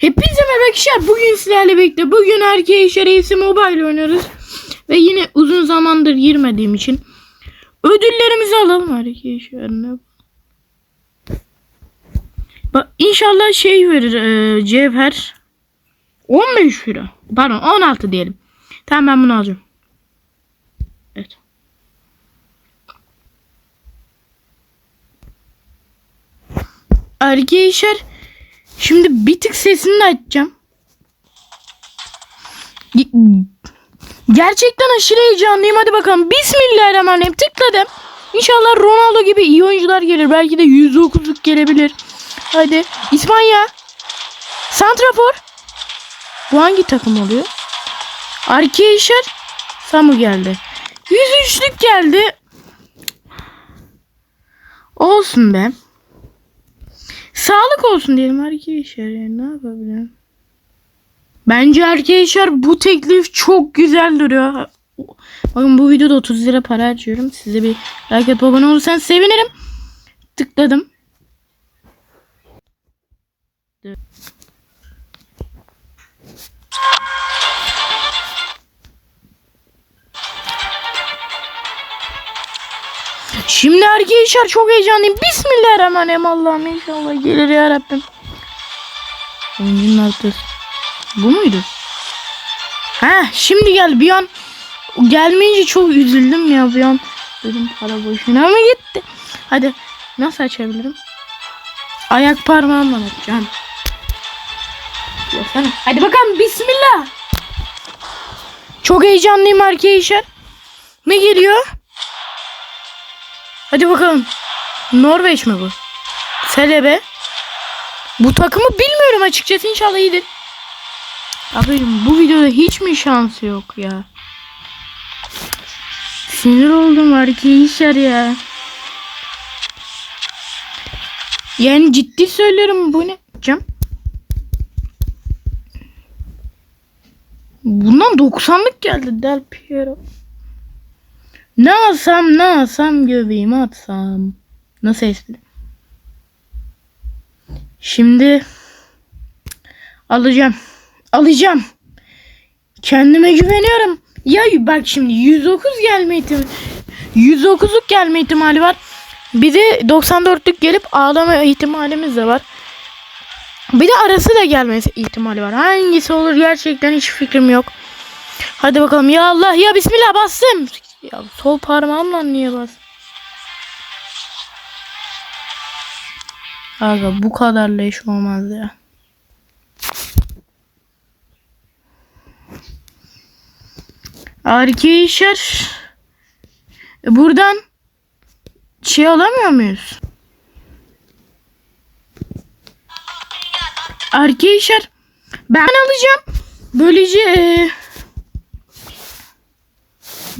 Hepinize merhaba arkadaşlar. Bugün sizlerle birlikte bugün erkeği şerefsi mobile oynuyoruz. Ve yine uzun zamandır girmediğim için ödüllerimizi alalım erkeği şerine. Bak inşallah şey verir e, cevher. 15 lira. Pardon 16 diyelim. Tamam ben bunu alacağım. Evet. Arkadaşlar Şimdi bir tık sesini de açacağım. Ge- Gerçekten aşırı heyecanlıyım. Hadi bakalım. Bismillahirrahmanirrahim. Tıkladım. İnşallah Ronaldo gibi iyi oyuncular gelir. Belki de 109'luk gelebilir. Hadi. İspanya. Santrafor. Bu hangi takım oluyor? Arkadaşlar. Samu geldi. 103'lük geldi. Olsun be. Sağlık olsun diyelim arkadaşlar. Yani ne yapabilirim? Bence arkadaşlar bu teklif çok güzel duruyor. Bakın bu videoda 30 lira para harcıyorum. Size bir like atıp abone olursanız sevinirim. Tıkladım. Şimdi arkadaşlar çok heyecanlıyım. Bismillahirrahmanirrahim. Allah'ım inşallah gelir ya Rabbim. Oyuncunun artık. Bu muydu? Ha şimdi gel bir an gelmeyince çok üzüldüm ya bir an. Dedim para boşuna mı gitti? Hadi nasıl açabilirim? Ayak parmağımla açacağım. Hadi bakalım bismillah. Çok heyecanlıyım arkadaşlar. Ne geliyor? Hadi bakalım. Norveç mi bu? Selebe. Bu takımı bilmiyorum açıkçası. İnşallah iyidir. Abicim bu videoda hiç mi şansı yok ya? Sinir oldum arkadaşlar ya. Yani ciddi söylüyorum bu ne? Cam. Bundan 90'lık geldi Del Piero. Ne alsam ne alsam göbeğimi atsam. Nasıl espri? Şimdi alacağım. Alacağım. Kendime güveniyorum. Ya bak şimdi 109 gelme ihtimali 109'luk gelme ihtimali var. Bir de 94'lük gelip ağlama ihtimalimiz de var. Bir de arası da gelmesi ihtimali var. Hangisi olur gerçekten hiç fikrim yok. Hadi bakalım ya Allah ya Bismillah bastım. Ya sol parmağımla niye bas? Aga bu kadar leş olmaz ya. Arkadaşlar buradan şey alamıyor muyuz? Arkadaşlar ben alacağım. Böylece e,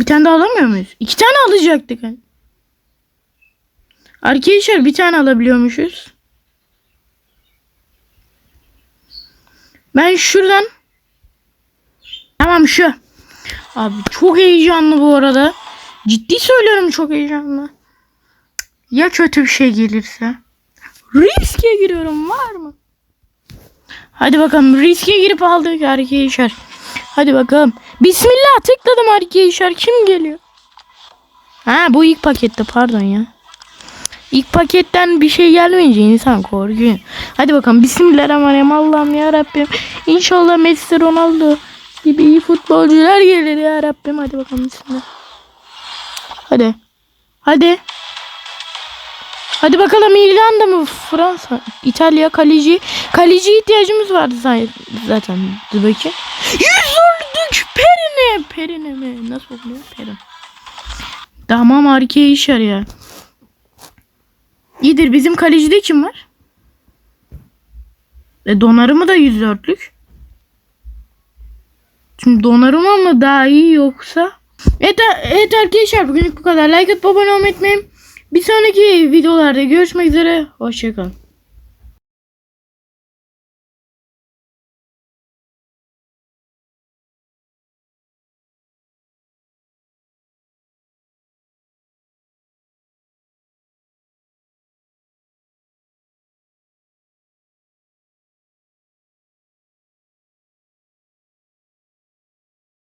bir tane daha alamıyor muyuz? İki tane alacaktık. Arkadaşlar bir tane alabiliyormuşuz. Ben şuradan Tamam şu. Abi çok heyecanlı bu arada. Ciddi söylüyorum çok heyecanlı. Ya kötü bir şey gelirse? Riske giriyorum var mı? Hadi bakalım riske girip aldık arkadaşlar. Hadi bakalım. Bismillah tıkladım arkadaşlar. Kim geliyor? Ha bu ilk pakette pardon ya. İlk paketten bir şey gelmeyince insan korkuyor. Hadi bakalım. Bismillahirrahmanirrahim. Allah'ım ya Rabbim. İnşallah Messi Ronaldo gibi iyi futbolcular gelir ya Rabbim. Hadi bakalım bismillah. Hadi. Hadi. Hadi bakalım İrlanda mı? Fransa, İtalya, kaleci. Kaleci ihtiyacımız vardı zaten. Dur bakayım. Perine. Mi? Nasıl oluyor? Perin. Tamam harika iş ya. İyidir. Bizim kalecide kim var? E, donarımı da 104'lük. Şimdi donarıma mı daha iyi yoksa? Evet, evet arkadaşlar bugünlük bu kadar. Like atıp abone olmayı unutmayın. Bir sonraki videolarda görüşmek üzere. Hoşçakalın.